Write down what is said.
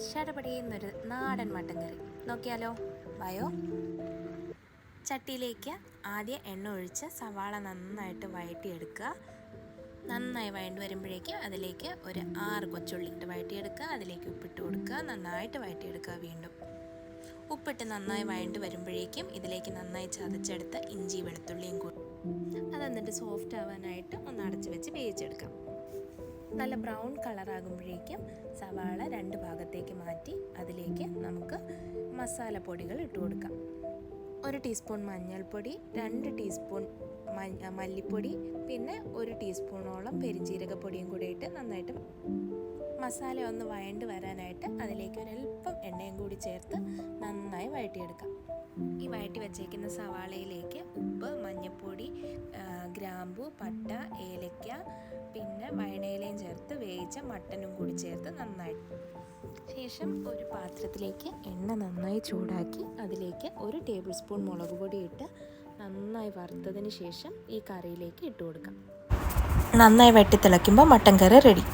ഷടപടിയുന്നൊരു നാടൻ മട്ടൻ കറി നോക്കിയാലോ? വയോ. ചട്ടിയിലേക്ക് ആദ്യം എണ്ണ ഒഴിച്ച് സവാള നന്നായിട്ട് വഴറ്റിയെടുക്കുക. നന്നായി വഴണ്ട് വരുമ്പോഴേക്കും അതിലേക്ക് ഒരു ആറ് കൊച്ചുള്ളി ഇട്ട് വഴറ്റിയെടുക്കുക. അതിലേക്ക് ഉപ്പിട്ട് കൊടുക്കുക. നന്നായിട്ട് വഴറ്റിയെടുക്കുക വീണ്ടും. ഉപ്പിട്ട് നന്നായി വഴണ്ട് വരുമ്പോഴേക്കും ഇതിലേക്ക് നന്നായി ചതച്ചെടുത്ത ഇഞ്ചി വെളുത്തുള്ളിയും കൂടി. അത് എന്നിട്ട് സോഫ്റ്റ് ആവാനായിട്ട് ഒന്ന് അടച്ച് വെച്ച് വേവിച്ചെടുക്കാം. നല്ല ബ്രൗൺ കളറാകുമ്പോഴേക്കും സവാള രണ്ട് ഭാഗത്തേക്ക് മാറ്റി അതിലേക്ക് നമുക്ക് മസാലപ്പൊടികൾ ഇട്ട് കൊടുക്കാം. ഒരു ടീസ്പൂൺ മഞ്ഞൾപ്പൊടി രണ്ട് ടീസ്പൂൺ മല്ലിപ്പൊടി പിന്നെ ഒരു ടീസ്പൂണോളം പെരിഞ്ജീരകപ്പൊടിയും കൂടി ഇട്ട് നന്നായിട്ട് മസാല ഒന്ന് വഴണ്ട് വരാനായിട്ട് അതിലേക്ക് ഒരല്പം എണ്ണയും കൂടി ചേർത്ത് നന്നായി വഴറ്റിയെടുക്കാം. ഈ വഴറ്റി വെച്ചേക്കുന്ന സവാളയിലേക്ക് ഉപ്പ് മഞ്ഞൾപ്പൊടി ഗ്രാമ്പു പട്ട ഏലക്ക പിന്നെ വയണയിലയും ചേർത്ത് വേവിച്ച മട്ടനും കൂടി ചേർത്ത് നന്നായി. ശേഷം ഒരു പാത്രത്തിലേക്ക് എണ്ണ നന്നായി ചൂടാക്കി അതിലേക്ക് ഒരു ടേബിൾ സ്പൂൺ മുളക് പൊടി ഇട്ട് നന്നായി വറുത്തതിന് ശേഷം ഈ കറിയിലേക്ക് ഇട്ട് കൊടുക്കാം. നന്നായി വെട്ടി തിളയ്ക്കുമ്പോൾ മട്ടൻ കറി റെഡി.